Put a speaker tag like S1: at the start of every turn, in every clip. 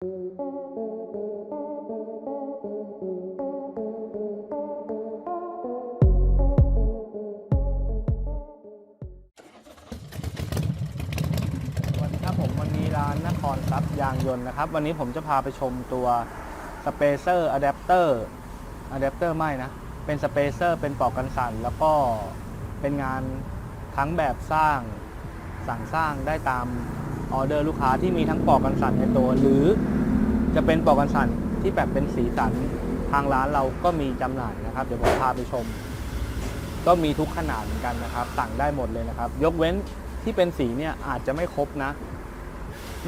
S1: สวัสดีครับผมวันนี้ร้านนครทรัพย์ยางยนต์นะครับ วันนี้ผมจะพาไปชมตัวสเปเซอร์อะแดปเตอร์อะแดปเตอร์ไม่นะ เป็นสเปเซอร์เป็นปลอกกันสั่น แล้วก็เป็นงานทั้งแบบสร้างสั่งสร้างได้ตาม ออเดอร์ลูกค้าที่มีทั้งปอกกันสั่นในตัว หรือจะเป็นปอกกันสั่นที่แบบเป็นสีสันทางร้านเราก็มีจำหน่ายนะครับ เดี๋ยวผมพาไปชม ก็มีทุกขนาดเหมือนกันนะครับ สั่งได้หมดเลยนะครับ ยกเว้นที่เป็นสีเนี่ยอาจจะไม่ครบนะ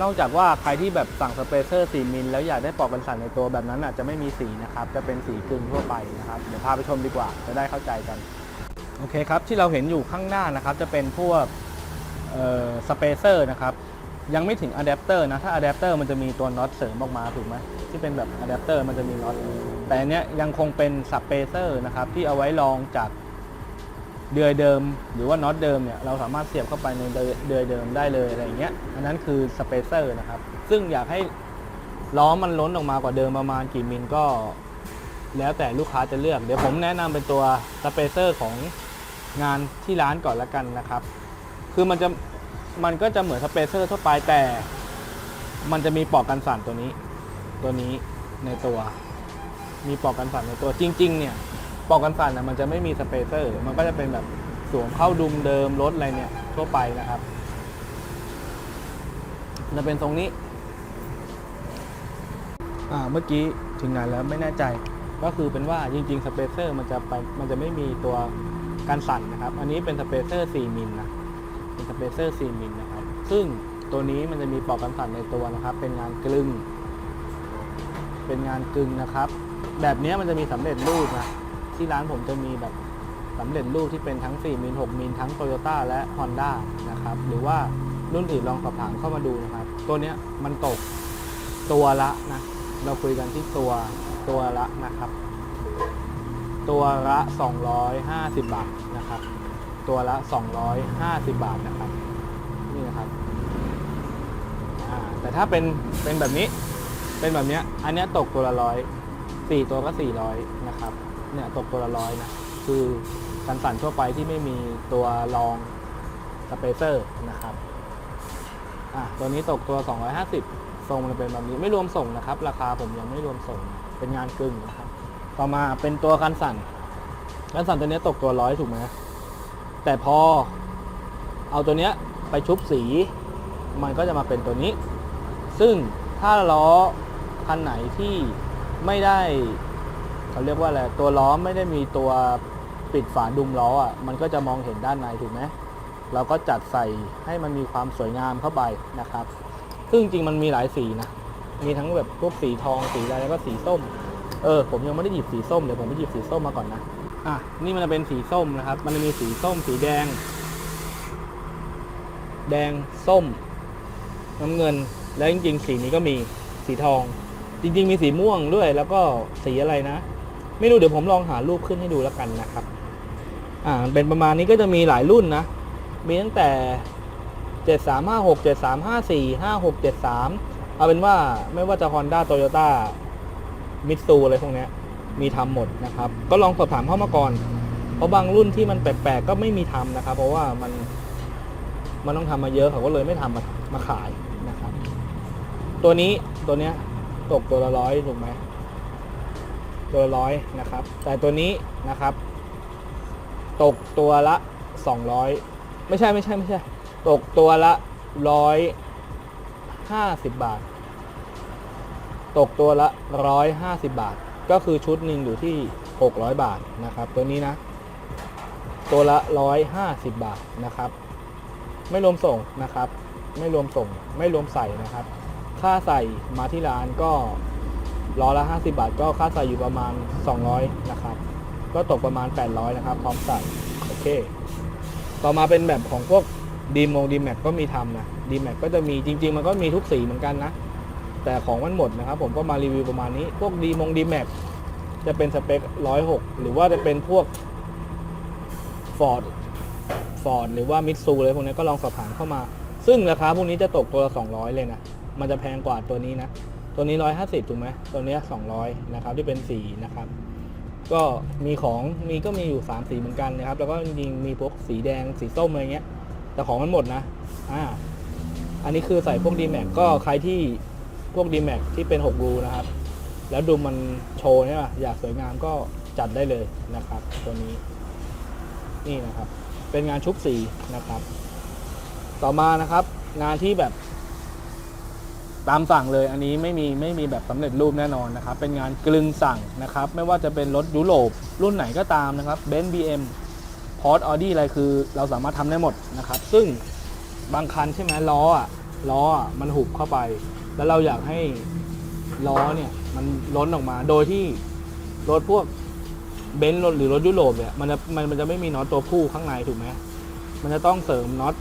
S1: นอกจากว่าใครที่แบบสั่งสเปเซอร์4มิลแล้วอยากได้ปอกกันสั่นในตัวแบบนั้นอาจจะไม่มีสีนะครับ จะเป็นสีกึ่งทั่วไปนะครับ เดี๋ยวพาไปชมดีกว่า จะได้เข้าใจกัน โอเคครับที่เราเห็นอยู่ข้างหน้านะครับ จะเป็นพวกสเปเซอร์นะครับ ยังไม่ถึงอะแดปเตอร์นะ ถ้าอะแดปเตอร์มันจะมีตัวน็อตเสริมออกมาถูกไหมที่เป็นแบบอะแดปเตอร์มันจะมีน็อตแต่อันเนี้ยยังคงเป็นสเปเซอร์นะครับ ที่เอาไว้รองจากเดือยเดิม หรือว่าน็อตเดิมเนี่ยเราสามารถเสียบเข้าไปในเดือยเดิมได้เลยอะไรอย่างเงี้ยอันนั้นคือสเปเซอร์นะครับ ซึ่งอยากให้ล้อมันล้นออกมากว่าเดิมประมาณกี่มิลก็แล้วแต่ลูกค้าจะเลือก เดี๋ยวผมแนะนำเป็นตัวสเปเซอร์ของงานที่ร้านก่อนละกันนะครับ คือมันจะ มันก็จะเหมือนสเปเซอร์ทั่วไปแต่ มันจะมีปลอกกันสั่นตัวนี้ ตัวนี้ในตัว มีปลอกกันสั่นในตัวจริง ๆ เนี่ยปลอกกันสั่นนะมันจะไม่มีสเปเซอร์ มันก็จะเป็นแบบสวมเข้าดุมเดิมรถอะไรเนี่ยทั่วไปนะครับจะเป็นตรงนี้ อ่าเมื่อกี้ถึงไหนแล้วไม่แน่ใจ ก็คือเป็นว่าจริง ๆ สเปเซอร์มันจะไปมันจะไม่มีตัวการสั่นนะครับ อันนี้เป็นสเปเซอร์ 4 มิลนะ เป็นสเปเซอร์4มิลนะครับ ซึ่งตัวนี้มันจะมีปลอกกันสั่นในตัวนะครับ เป็นงานกลึง เป็นงานกลึงนะครับ แบบนี้มันจะมีสำเร็จรูปนะที่ร้านผมจะมีแบบสำเร็จรูปที่เป็นทั้ง 4มิล6มิลทั้ง Toyota และ Honda นะครับ หรือว่ารุ่นอื่นลองสอบถามเข้ามาดูนะครับ ตัวนี้มันตกตัวละนะ เราคุยกันที่ตัวตัวละนะครับ ตัวละ 250 บาทนะครับ ตัวละ 250 บาทนะครับ นี่นะครับแต่ถ้าเป็นเป็นแบบนี้เป็นแบบเนี้ยอันนี้ตกตัวละร้อยสี่ตัวก็สี่ร้อยนะครับ เนี่ยตกตัวละร้อยนะ คือกันสั่นทั่วไปที่ไม่มีตัวรองสเปเซอร์นะครับอะตัวนี้ตกตัว 250 ทรงมันเป็นแบบนี้ไม่รวมส่งนะครับ ราคาผมยังไม่รวมส่งเป็นงานกึ่งนะครับ ต่อมาเป็นตัวกันสั่น กันสั่นตัวนี้ตกตัวร้อยถูกไหม แต่พอเอาตัวเนี้ยไปชุบสี มันก็จะมาเป็นตัวนี้ ซึ่งถ้าล้อคันไหนที่ไม่ได้เขาเรียกว่าอะไรตัวล้อไม่ได้มีตัวปิดฝาดุมล้ออะมันก็จะมองเห็นด้านในถูกไหมเราก็จัดใส่ให้มันมีความสวยงามเข้าไปนะครับ ซึ่งจริงมันมีหลายสีนะ มีทั้งแบบพวกสีทองสีอะไรแล้วก็สีส้ม เออผมยังไม่ได้หยิบสีส้มเดี๋ยวผมไปหยิบสีส้มมาก่อนนะ อะนี่มันจะเป็นสีส้มนะครับ มันจะมีสีส้มสีแดง แดงส้ม น้ำเงิน และจริง ๆ สีนี้ก็มีสีทอง จริง ๆ มีสีม่วงด้วย แล้วก็สีอะไรนะ ไม่รู้เดี๋ยวผมลองหารูปขึ้นให้ดูแล้วกันนะครับ อ่าเป็นประมาณนี้ก็จะมีหลายรุ่นนะ มีตั้งแต่7356 7354 5673เอาเป็นว่าไม่ว่าจะ Honda Toyota มิตซูอะไรพวกเนี้ย มีทำหมดนะครับ ก็ลองสอบถามเข้ามาก่อน เพราะบางรุ่นที่มันแปลกๆก็ไม่มีทำนะครับ เพราะว่ามันมันต้องทำมาเยอะเขาก็เลยไม่ทำมามาขายนะครับ ตัวนี้ตัวเนี้ยตกตัวละร้อยถูกไหมตัวละร้อยนะครับ แต่ตัวนี้นะครับ ตกตัวละสองร้อยไม่ใช่ไม่ใช่ไม่ใช่ ตกตัวละร้อยห้าสิบบาท ตกตัวละร้อยห้าสิบบาท ก็คือชุดหนึ่งอยู่ที่หกร้อยบาทนะครับ ตัวนี้นะ ตัวละร้อยห้าสิบาทนะครับ ไม่รวมส่งนะครับ ไม่รวมส่ง ไม่รวมใส่นะครับ ค่าใส่มาที่ร้านก็ร้อละ 50 บาท ก็ค่าใส่อยู่ประมาณ 200 นะครับ ก็ตกประมาณ 800 นะครับ พร้อมใส่โอเค ต่อมาเป็นแบบของพวกดีมงดีแม็กก็มีทำนะดีแม็กก็จะมีจริง ๆ มันก็มีทุกสีเหมือนกันนะ แต่ของมันหมดนะครับ ผมก็มารีวิวประมาณนี้ พวกดีมงดีแม็กจะเป็นสเปค106หรือว่าจะเป็นพวก Ford ฟอร์ดหรือว่ามิตซูเลยพวกนี้ก็ลองสอบถามเข้ามา ซึ่งราคาพวกนี้จะตกตัวละ200 เลยนะ มันจะแพงกว่าตัวนี้นะ ตัวนี้ 150 ถูกไหมตัวเนี้ย200 นะครับ ที่เป็นสีนะครับ ก็มีของมีก็มีอยู่ 3 สีเหมือนกันนะครับ แล้วก็จริงมีพวกสีแดงสีส้มอะไรเงี้ย แต่ของมันหมดนะ อ่า อันนี้คือใส่พวก d m a x ก็ใครที่ พวก d m a x ที่เป็น6รูนะครับ แล้วดูมันโชว์เนี่ยอยากสวยงามก็จัดได้เลยนะครับ ตัวนี้ นี่นะครับ เป็นงานชุบสีนะครับ ต่อมานะครับ งานที่แบบตามสั่งเลยอันนี้ไม่มีไม่มีแบบสำเร็จรูปแน่นอนนะครับ เป็นงานกลึงสั่งนะครับ ไม่ว่าจะเป็นรถยุโรปรุ่นไหนก็ตามนะครับเบนซ์บีเอ็มพอร์ตออดี้อะไรคือเราสามารถทำได้หมดนะครับ ซึ่งบางคันใช่ไหมล้ออะล้ออะมันหุบเข้าไป แล้วเราอยากให้ล้อเนี่ย มันล้นออกมา โดยที่รถพวกเบนซ์รถหรือรถยุโรปเนี่ยมันจะมันมันจะไม่มีน็อตตัวผู้ข้างในถูกไหมมันจะต้องเสริมน็อต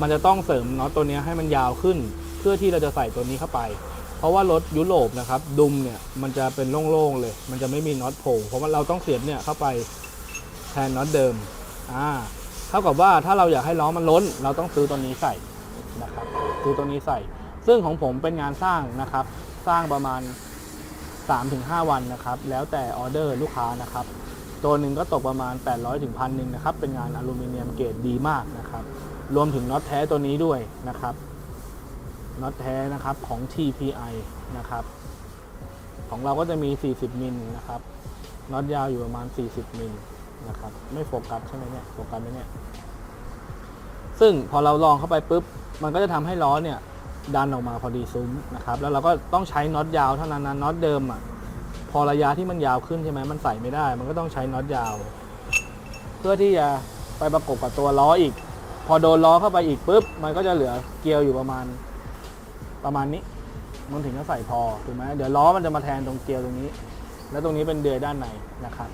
S1: มันจะต้องเสริมน็อตตัวนี้ให้มันยาวขึ้น เพื่อที่เราจะใส่ตัวนี้เข้าไป เพราะว่ารถยุโรปนะครับ ดุมเนี่ยมันจะเป็นโล่งๆเลย มันจะไม่มีน็อตโผล่เพราะว่าเราต้องเสียบเนี่ยเข้าไปแทนน็อตเดิมอ่าเท่ากับว่าถ้าเราอยากให้ล้อมันล้น เราต้องซื้อตัวนี้ใส่นะครับซื้อตัวนี้ใส่ ซึ่งของผมเป็นงานสร้างนะครับ สร้างประมาณ 3-5 วันนะครับ แล้วแต่ออเดอร์ลูกค้านะครับ ตัวหนึ่งก็ตกประมาณ 800ถึงพันหนึ่งนะครับ เป็นงานอลูมิเนียมเกรดดีมากนะครับ รวมถึงน็อตแท้ตัวนี้ด้วยนะครับน็อตแท้นะครับของ TPI นะครับ ของเราก็จะมี 40 มิลนะครับน็อตยาวอยู่ประมาณ 40 มิลนะครับ ไม่โฟกัสใช่ไหมเนี่ยโฟกัสไหมเนี่ยซึ่งพอเราลองเข้าไปปุ๊บ มันก็จะทำให้ล้อเนี่ย ดันออกมาพอดีซุ้มนะครับ แล้วเราก็ต้องใช้น็อตยาวเท่านั้นนะน็อตเดิมอะพอระยะที่มันยาวขึ้นใช่ไหมมันใส่ไม่ได้ มันก็ต้องใช้น็อตยาว เพื่อที่จะไปประกบกับตัวล้ออีก พอโดนล้อเข้าไปอีกปุ๊บมันก็จะเหลือเกียวอยู่ประมาณประมาณนี้มันถึงจะใส่พอถูกไหมเดี๋ยวล้อมันจะมาแทนตรงเกียวตรงนี้ แล้วตรงนี้เป็นเดือยด้านในนะครับ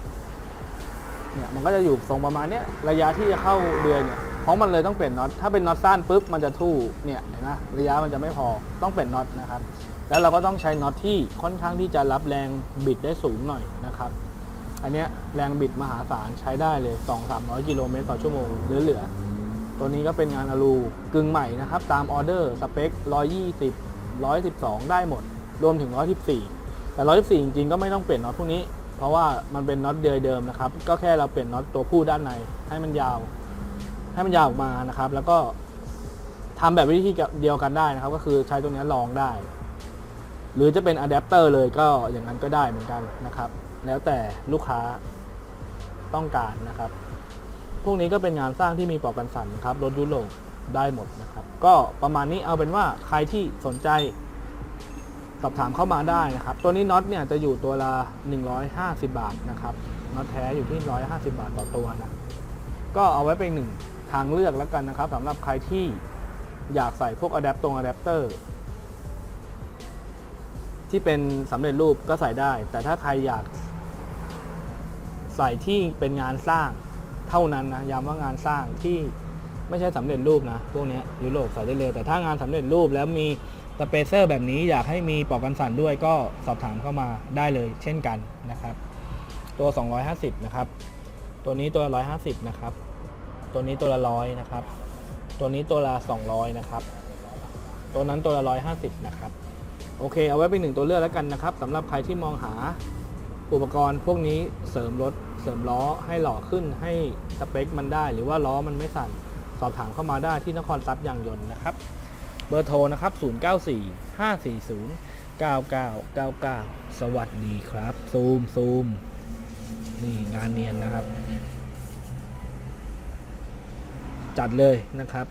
S1: เนี่ยมันก็จะอยู่ทรงประมาณเนี้ยระยะที่จะเข้าเดือยเนี่ย ราะมันเลยต้องเปลี่ยนน็อต ถ้าเป็นน็อตสั้นปุ๊บมันจะทู่ เนี่ยเห็นไหมระยะมันจะไม่พอ ต้องเปลี่ยนน็อตนะครับ แล้วเราก็ต้องใช้น็อตที่ค่อนข้างที่จะรับแรงบิดได้สูงหน่อยนะครับ อันเนี้ยแรงบิดมหาศาลใช้ได้เลย 2-300 กิโลเมตรต่อชั่วโมงเหลือๆ ตัวนี้ก็เป็นงานอลูกึ่งใหม่นะครับ ตามออเดอร์สเปค 120 112 ได้หมด รวมถึง 114 แต่ 114 จริงๆ ก็ไม่ต้องเปลี่ยนน็อตพวกนี้ เพราะว่ามันเป็นน็อตเดิมเดิมนะครับ ก็แค่เราเปลี่ยนน็อตตัวผู้ด้านในให้มันยาว ให้มันยาวออกมานะครับ แล้วก็ทำแบบวิธีเดียวกันได้นะครับ ก็คือใช้ตรงนี้ลองได้ หรือจะเป็นอะแดปเตอร์เลยก็อย่างนั้นก็ได้เหมือนกันนะครับ แล้วแต่ลูกค้าต้องการนะครับ พวกนี้ก็เป็นงานสร้างที่มีปอกกันสั่นครับรถยุโรปได้หมดนะครับ ก็ประมาณนี้เอาเป็นว่าใครที่สนใจสอบถามเข้ามาได้นะครับ ตัวนี้น็อตเนี่ยจะอยู่ตัวละ 150 บาทนะครับน็อตแท้อยู่ที่ 150 บาทต่อตัวนะ ก็เอาไว้เป็นหนึ่ง ทางเลือกแล้วกันนะครับสำหรับใครที่อยากใส่พวกอะแดปตรงอะแดปเตอร์ที่เป็นสำเร็จรูปก็ใส่ได้ แต่ถ้าใครอยากใส่ที่เป็นงานสร้างเท่านั้นนะย้ำว่างานสร้างที่ไม่ใช่สำเร็จรูปนะพวกนี้ยุโรปใส่ได้เลย แต่ถ้างานสำเร็จรูปแล้วมีสเปเซอร์แบบนี้อยากให้มีปอกกันสั่นด้วยก็สอบถามเข้ามาได้เลย เช่นกันนะครับ ตัว 250 นะครับ ตัวนี้ตัว 150 นะครับ ตัวนี้ตัวละร้อยนะครับ ตัวนี้ตัวละ200นะครับ ตัวนั้นตัวละ150นะครับ โอเค เอาไว้เป็นหนึ่งตัวเลือกแล้วกันนะครับสำหรับใครที่มองหาอุปกรณ์พวกนี้เสริมรถเสริมล้อให้หล่อขึ้นให้สเปคมันได้ หรือว่าล้อมันไม่สั่นสอบถามเข้ามาได้ที่นครทรัพย์ยางยนต์นะครับ เบอร์โทรนะครับ 094 540 9999 สวัสดีครับ ซูมซูมนี่งานเนียนนะครับ จัดเลยนะครับ